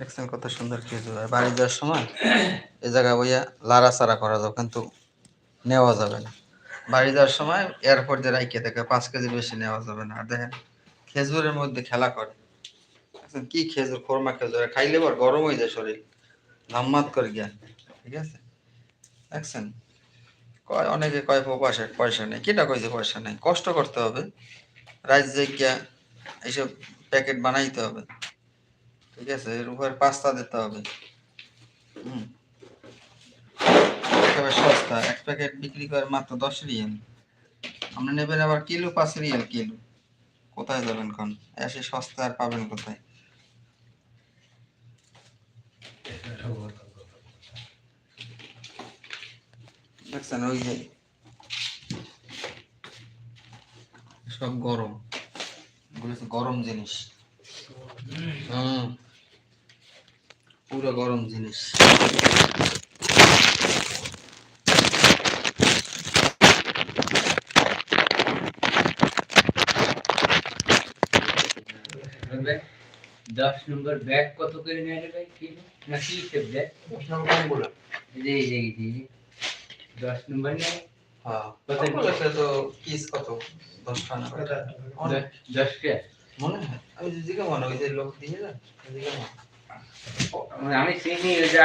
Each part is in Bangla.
দেখছেন কত সুন্দর খেজুর আর বাড়ি যাওয়ার সময় এ জায়গায় বইয়া লাড়াচাড়া করা যাবে, কিন্তু নেওয়া যাবে না। বাড়ি যাওয়ার সময় এয়ারপোর্ট দিয়ে রাইকে থেকে, পাঁচ কেজির বেশি নেওয়া যাবে না। আর দেখেন, খেজুরের মধ্যে খেলা করে। কি খেজুর, খোরমা খেজুর। খাইলে পর গরম হয়ে যায় শরীর। ধাম্মাত করে গিয়া ঠিক আছে? দেখছেন? কয়, অনেকে কয় পয়সা পয়সা নেই। কিটা কইছে, পয়সা নেই? কষ্ট করতে হবে। রাজ্যে গিয়া এইসব প্যাকেট বানাইতে হবে। ঠিক আছে, এর উপরে পাস্তা দিতে হবে। হুম। সস্তা, এক প্যাকেট বিক্রি করে মাত্র দশ রিয়াল। আপনি নেবেন আবার কিলো, পাঁচ রিয়াল কিলো। কোথায় যাবেন কোন এসে সস্তা আর পাবেন কোথায়? দেখছেন, ওই যে সব গরম। গরম জিনিস। হুম। পুরো গরম জিনিস। দশ নম্বর ব্যাগ কত করে নেয় ভাই? কিলো না কি সব ব্যাগ? এই যে এই যে এই যে, এই যে। দশ নম্বর নেয়? হ্যাঁ তো কিস কত? দশ টাকা অনেক দশ- দশ মনে হয়। আমি দিদিকে মনে ওই যে লোক দিয়ে মানে আমি চিনি ওই যে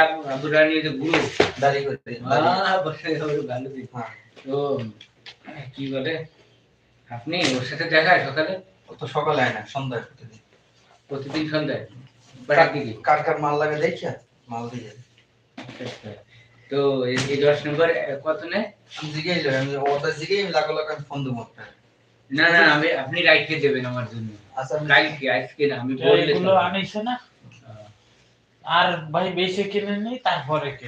রানি ওই যে গুরু দাড়ি করে দিই, দাড়ি। আহ, বসে হবে ভালো দিন হ্যাঁ তো কি বলে? আপনি ওর সাথে দেখা হয় সকালে? ও তো সকালে আয় না সন্ধ্যায় প্রতিদিন। প্রতিদিন সন্ধ্যায়? দিকে কার কার মাল লাগে দেখিয়া? মাল দিয়ে। আচ্ছা। তো এই দশ নম্বর কত নেয়? আমি জিগেই আমি ওটা জিগেই আমি লাগো লাগো আমি ফোন দেবো না না আমি আপনি রাইটকে দেবেন আমার জন্য। আচ্ছা আমি কালকে আজকে না আমি বললে। আনিছে না? আর ভাই বেশি কিনে নেই তারপরে কে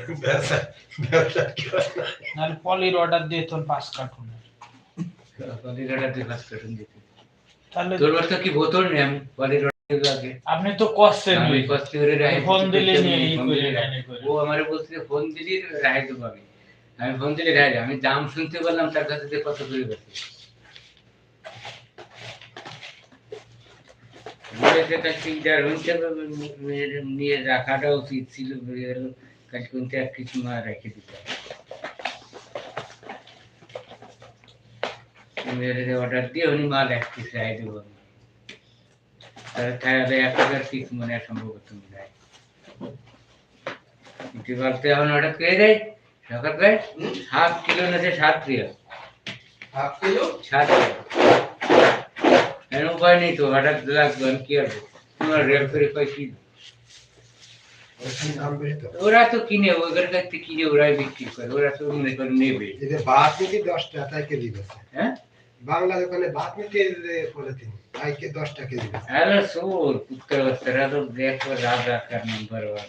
নাহলে পলির অর্ডার দিয়ে তোর পাঁচ কার্টুন কলিকাতাতে পাঁচ কার্টুন দিতে। তাহলে তোর বাড়িতে কি বোতল নেই আমি কলিকাতা লাগে। আপনি তো কষ্টেন আমি কষ্ট করে রাখি ফোন দিলে নিয়ে ই ফোন করে। ও আমারে বলছে ফোন দিলি রাখাই দেবো আমি। আমি ফোন দিলে দেবো। আমি দাম শুনতে পারলাম তার কাছে কত করে বেশি নিয়ে রাখাটা উচিত ছিল কাজ করতে আর কিছু না রেখে দিতে অর্ডার দিয়ে উনি মাল এক পিস রাই দেবো আমি। তাহলে তাহলে এক হাজার পিস মনে হয় সম্ভবত মনে হয় ইটি বলতে এখন অর্ডার করে দেয় সকাল করে সাত কিলো নেছে সাত রিয়াল হাফ কিলো সাত রিয়াল এর উপায় নেই তো অর্ডার লাগবে আমি কি করব তোমার রেল করে কয় কি। ওরা তো কিনে ওদের কাছ থেকে কিনে ওরাই বিক্রি করে ওরা তো মনে করে নেবে। ভাত নিতে দশ টাকা কেজি হ্যাঁ? বাংলা দোকানে ভাত নিতে পলিথিন আইকে দশ টাকা কেজি হ্যালো সোর পুত্র বস্তারা তো দেখো রাজা কার নাম্বার ওয়ান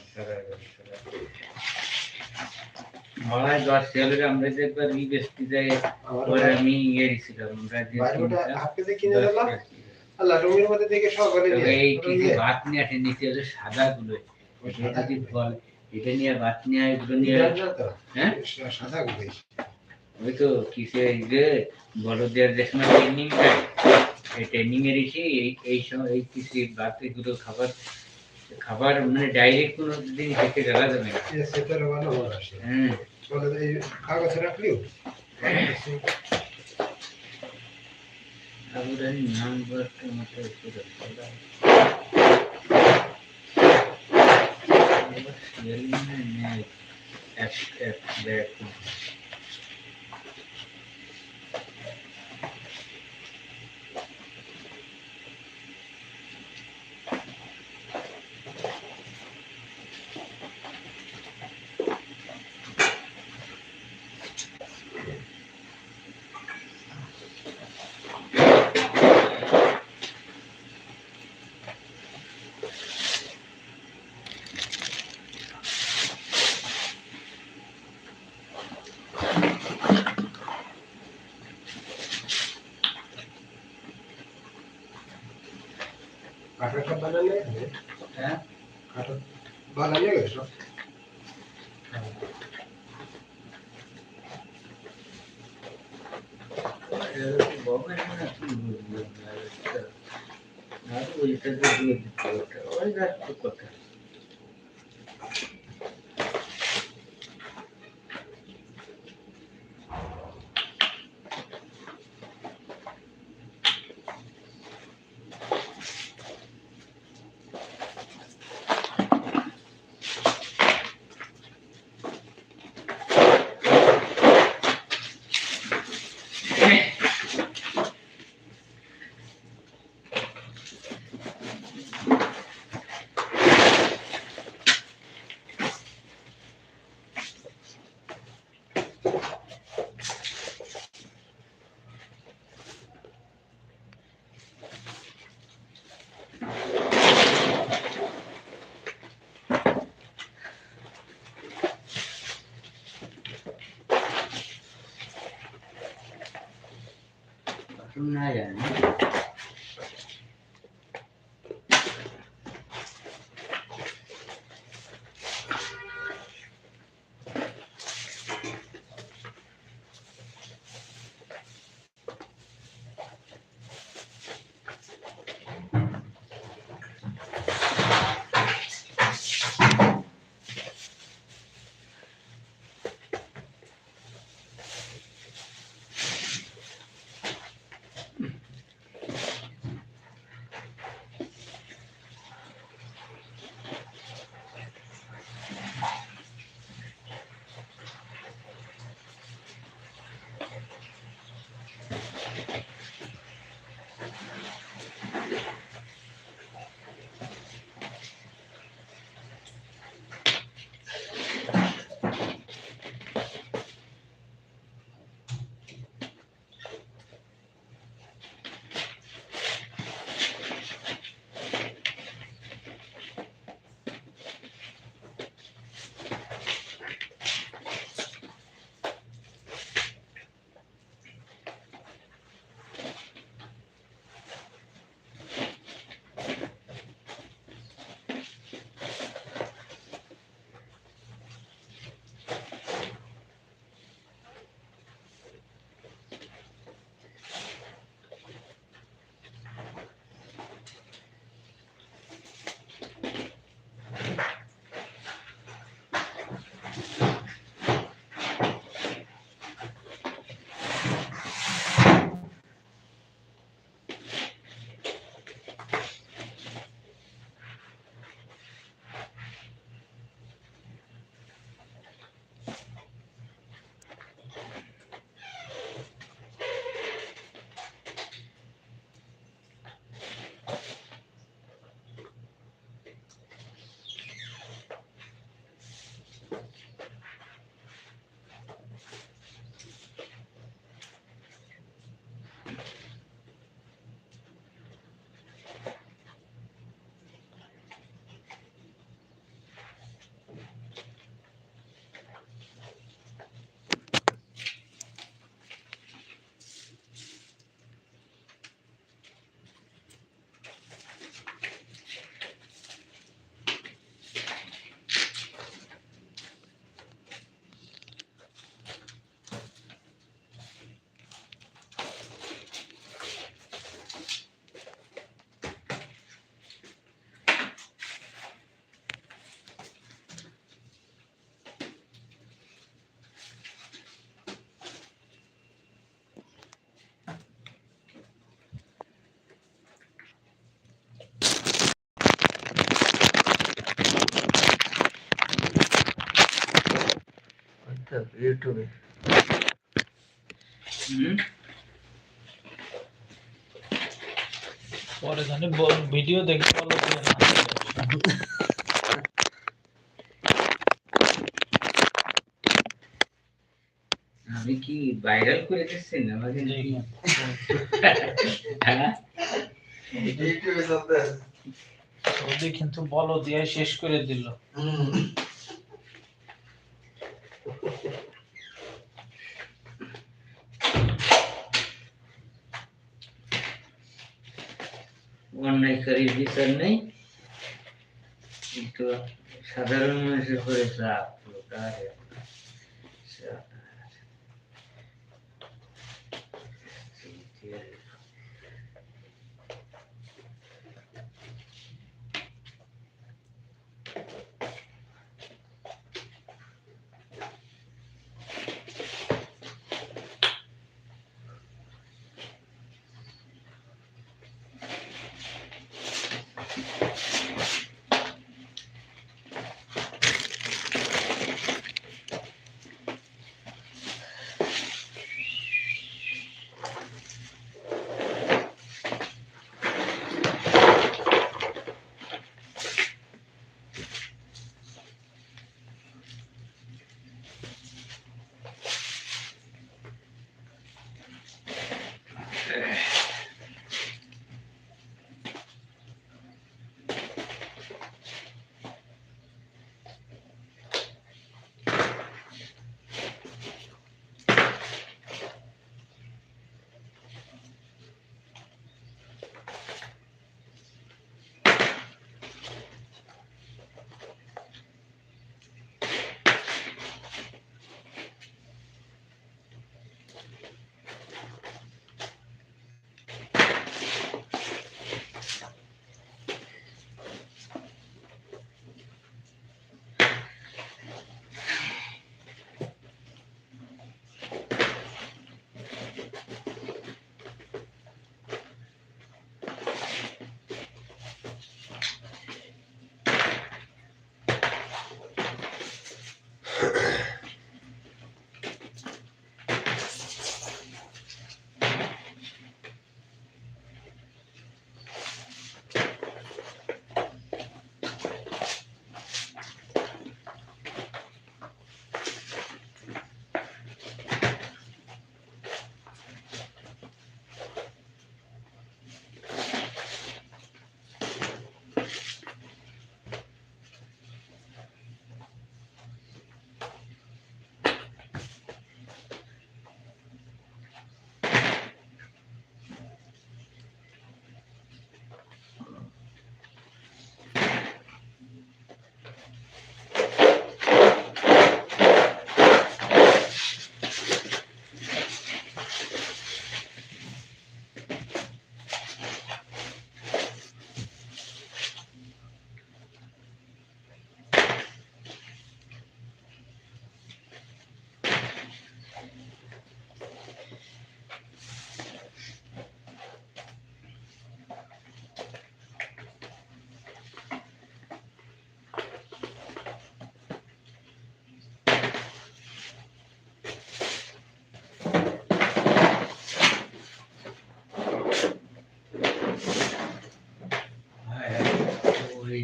ওই তো কিসে যে সময় ট্রেনিং ট্রেনিং এই এই সময় এই খাবার খাবার মানে ডাইরেক্ট কোনো দিন দেখে গেলা যাবে না হ্যাঁ। বলে এই কাগজে রাখলিও? নাম্বারটা মাত্র একটু 那也给说。na yan. না জানি ইউটিউবে হুম পরে জানি ভিডিও দেখে বলো আমি কি ভাইরাল করে দিচ্ছেন আমাকে হ্যাঁ। ইউটিউবে কিন্তু বলো দিয়ে শেষ করে দিল। বিচার নেই। কিন্তু সাধারণ মানুষের উপরে চাপ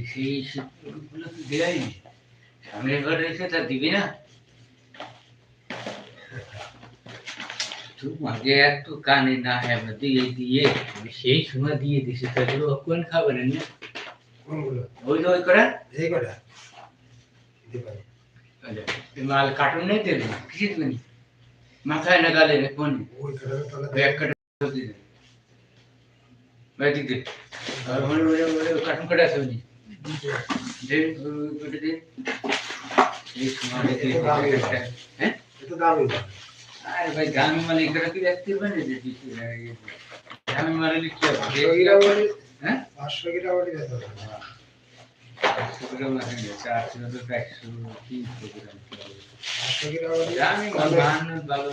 সেই গুলো তো দেয়াই সামনের ঘরে এসে তা দিবি না তুই মাঝে একটু কানে না হ্যাঁ দিয়ে দিয়ে আমি সেই সময় দিয়ে দিছি তাহলে ও কোন খাবে না না? কোনগুলো ওই তো ওই করে এই কটা দিবানি মাল কার্টুন নেই দেবে কিছু দেবে না মাথায় না গালে রে কোন ওই কটা তাহলে ওই এক কাটা দিয়ে দে ভাই দিক দে আর ওই ওই হ্যাঁ আরে ভাই গ্রামে মানে এখানে কি দেখতে পারে যে কিছু গ্রামে মানে কি হবে হ্যাঁ গ্রাম আছে চারশো তো একশো তিনশো গ্রাম পাঁচশো গ্রাম হলে গ্রামে অনেক- মানুষ ভালো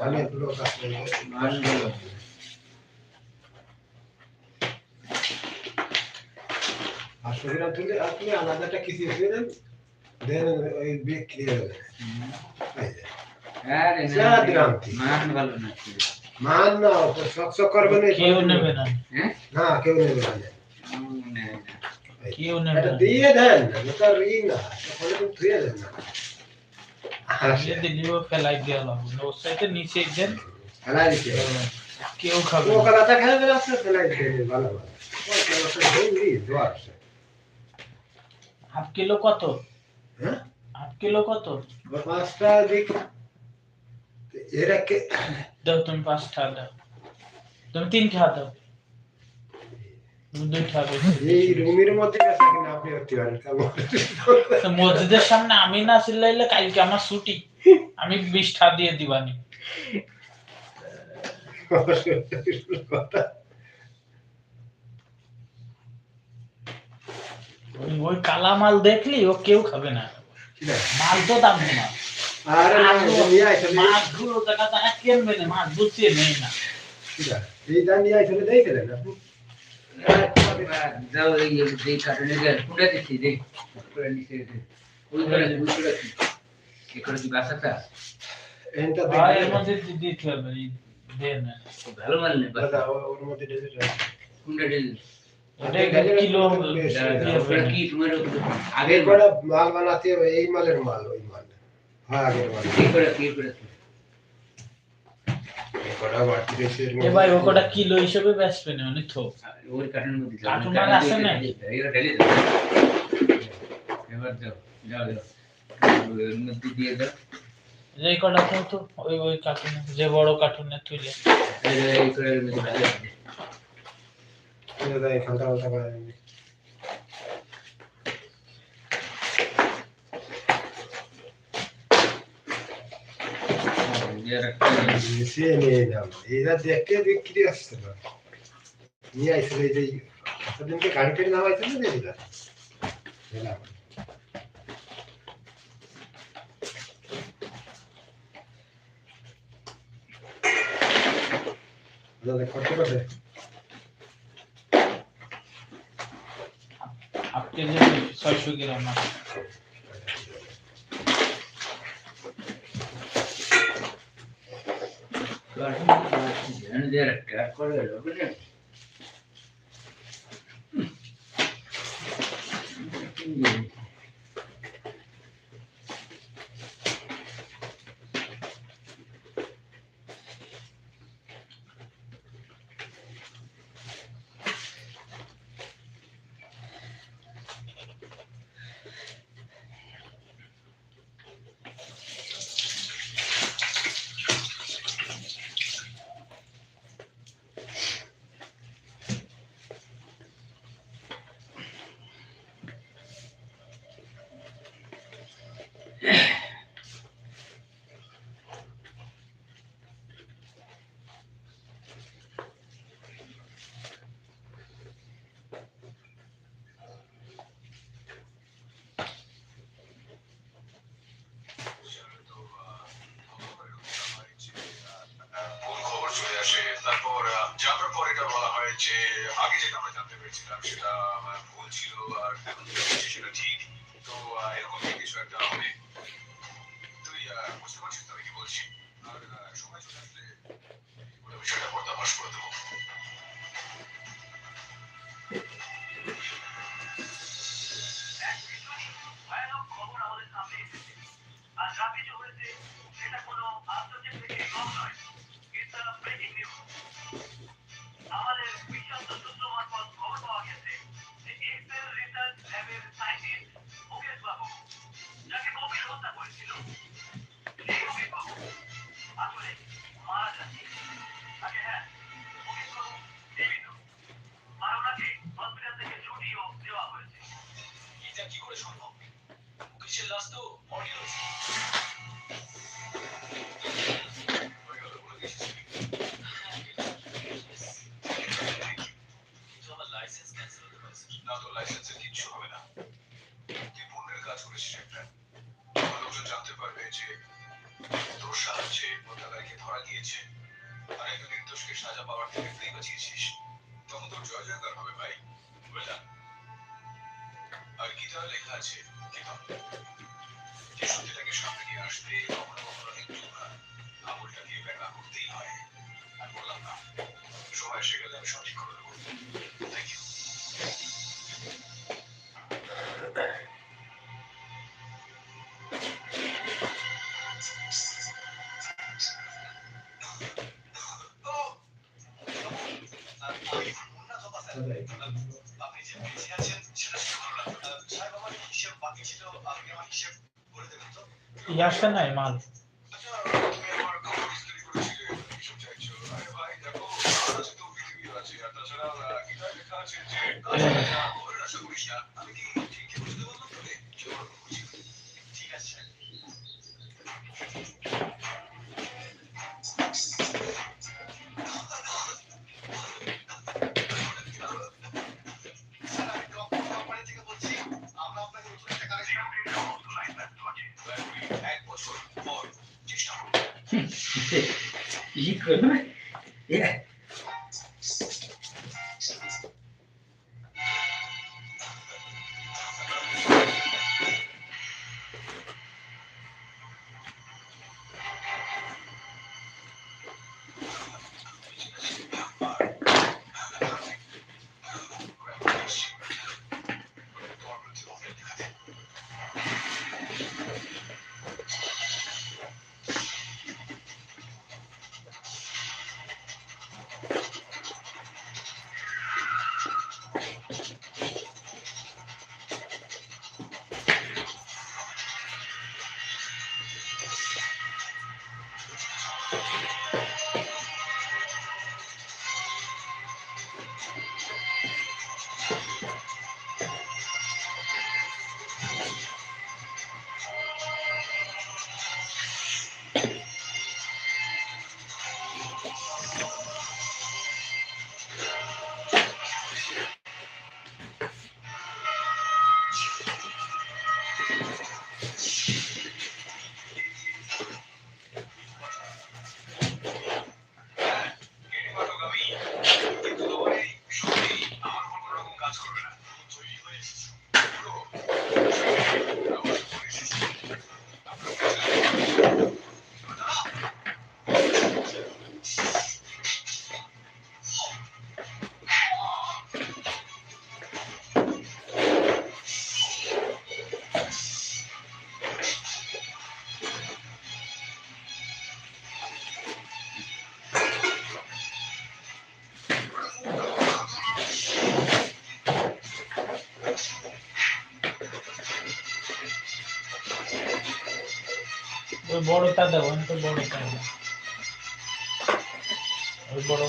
অনেক লোক আসবে মানুষ ভালো পাঁচশো গ্রাম তুলে আপনি আলাদাটা কিছু দিয়ে দেন দেন ওই হবে এই আরে চার কি? মান ভালো না মান না তো করবে না কেউ নেবে না। হ্যাঁ? না কেউ নেবে না। কেউ নেবে না। দিয়ে দেন এটা ই না তাহলে তুমি ধুয়ে দেন না। কেউ খাবে ও। কলাটা না আপনি ফেলাই দিতে ভালো ভালো। ওই কলাটা ধুই দোয়া হাফ কিলো কত? হ্যাঁ? হাফ কিলো কত? পাঁচটা দিক। এরা কে? দাও তুমি পাঁচটা দাও। তুমি তুমি দুইটা দাও। মসজিদের সামনে আমি না চিল্লাইলে কালকে আমার ছুটি। আমি বিশটা দিয়ে দিবানি। ওই ওই কালা মাল দেখলি ও কেউ খাবে না। ঠিক আছে। মাল তো দাম না। ভালো মাল নেই আগের মাল। বানাতে হবে এই মালের মাল ওই মাল। হ্যাঁ আগের কি? করে কি করে কিলো হিসেবে বেচবে না অনেক মধ্যে আছে না? ঢেলে দাও এবার দাও মধ্যে দিয়ে দাও। যে কটা ওই ওই কার্টুনে যে বড় কার্টুনে তুলে। এই করে এর ফালতা ফালতা করে এলাম এইটা দেখতে বিক্রি আসছে না নিয়ে আইসলে এই যে সেদিনকে গাড়ি টাড়ি নাম আইসলে না এলাম দাদা কত করে হাফ কেজি ছয়শো গ্রাম আছে সত্যিটাকে সামনে নিয়ে আসতে কখনো কখনো একটু না আঙুলটাকে ব্যাখ্যা করতেই হয়। আর বললাম, না, সময় এসে গেলে আমি সঠিক করে দেবো। থ্যাংক ইউ ইয়ার নাই month Şey, gitti. Yıkıldı. Ya. তো বড়টা দেবো তো বড়টা ওই বড়।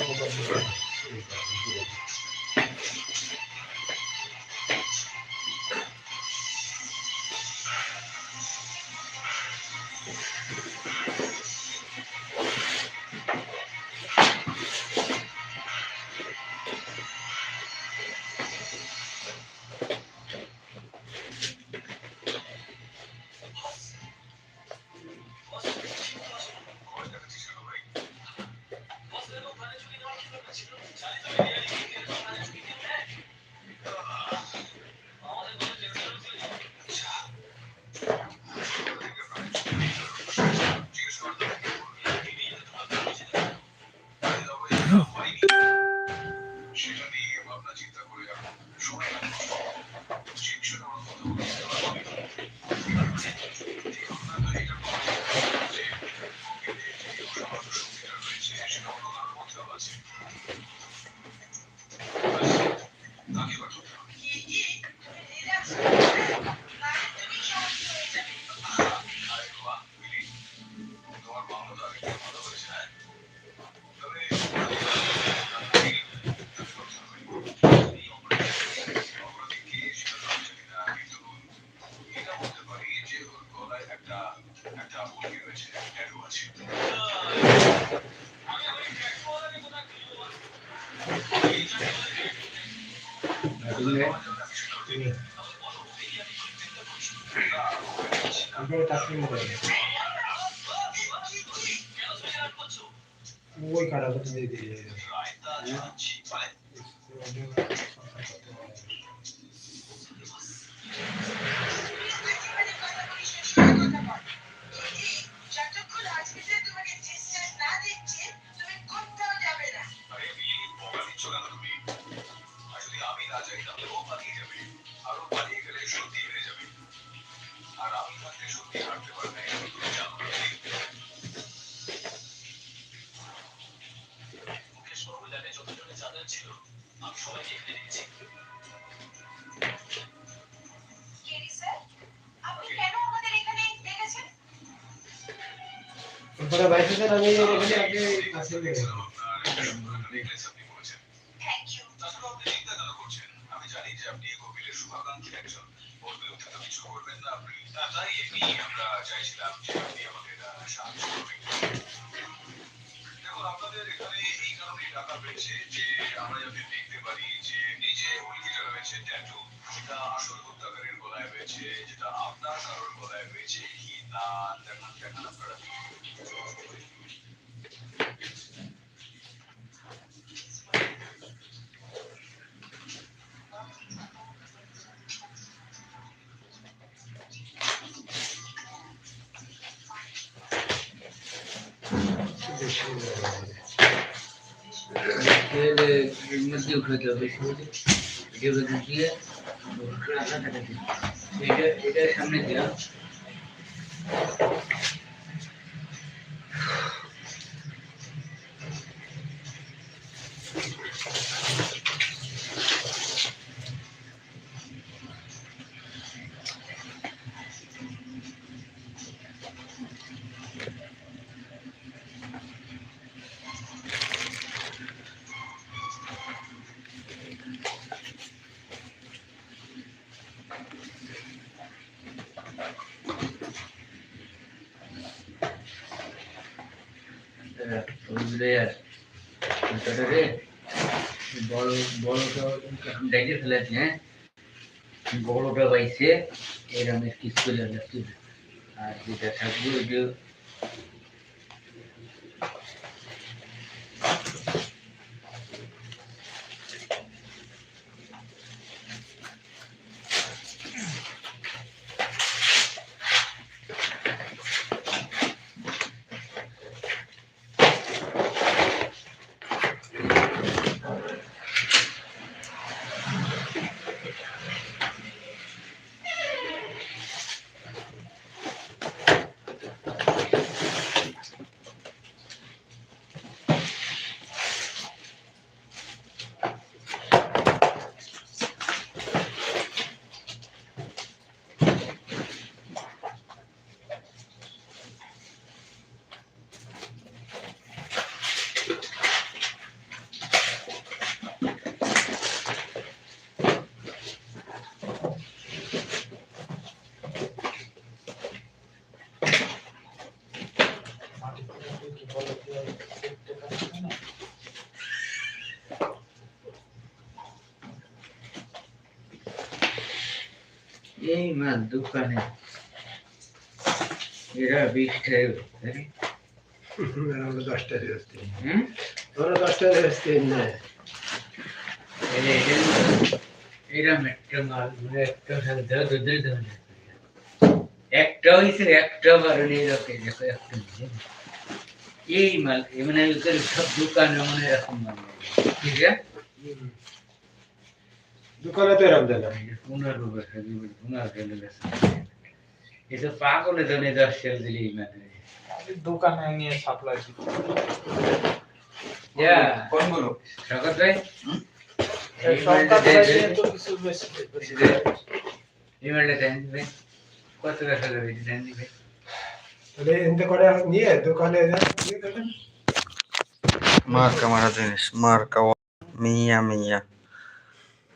ছিল আমি সবাইকে কাছে করবেন না চাইছিলাম যে আপনি আমাদের সাহায্য আপনাদের এখানে এই কারণেই ডাকা হয়েছে যে আমরা যাতে দেখতে পারি যে এই যে উল্কিটা রয়েছে ট্যাটু সেটা আসল হত্যাকারীর গলায় রয়েছে যেটা আপনার কারোর গলায় রয়েছে কি না, দেখান দেখান আপনারা। তেল এর মধ্যে উঠাতে হবে এগুলো বড় বড়টা ডাইতে ফেলেছে হ্যাঁ বড়টা পাইছে এরকম কিস করে লাগছে আর যেটা থাকবে ওইটা মাটি এই মাল দোকানে। এরা আমরা আমরা নেয় এরম একটা মাল মানে একটা একটা হয়েছে একটা বারণ এরকম দেখো একটা এই মাল মানে সব দোকানে মানে এরকম মাল ঠিক আছে? দোকানে তো এরকম না। পনেরো বছর পনেরো চলে গেছে। এসব পাগলে নেই দশ সেল দিলে দোকানে নিয়ে সাপ্লাই যা কোনগুলো স্বাগত ভাই। যা মার্কা মারা জিনিস মার্কা মিয়া মিয়া।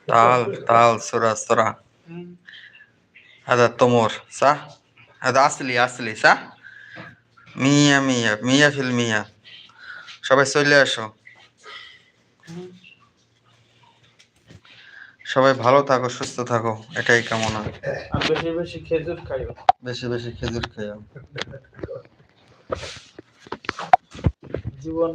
তাল তাল সুরা সুরা হুম। هذا التمور صح؟ هذا أصلي أصلي صح؟ مية مية مية في المية সবাই চলে আসো হুম। সবাই ভালো থাকো সুস্থ থাকো এটাই কামনা আর বেশি বেশি খেজুর খাইও বেশি বেশি খেজুর খেয়ে জীবন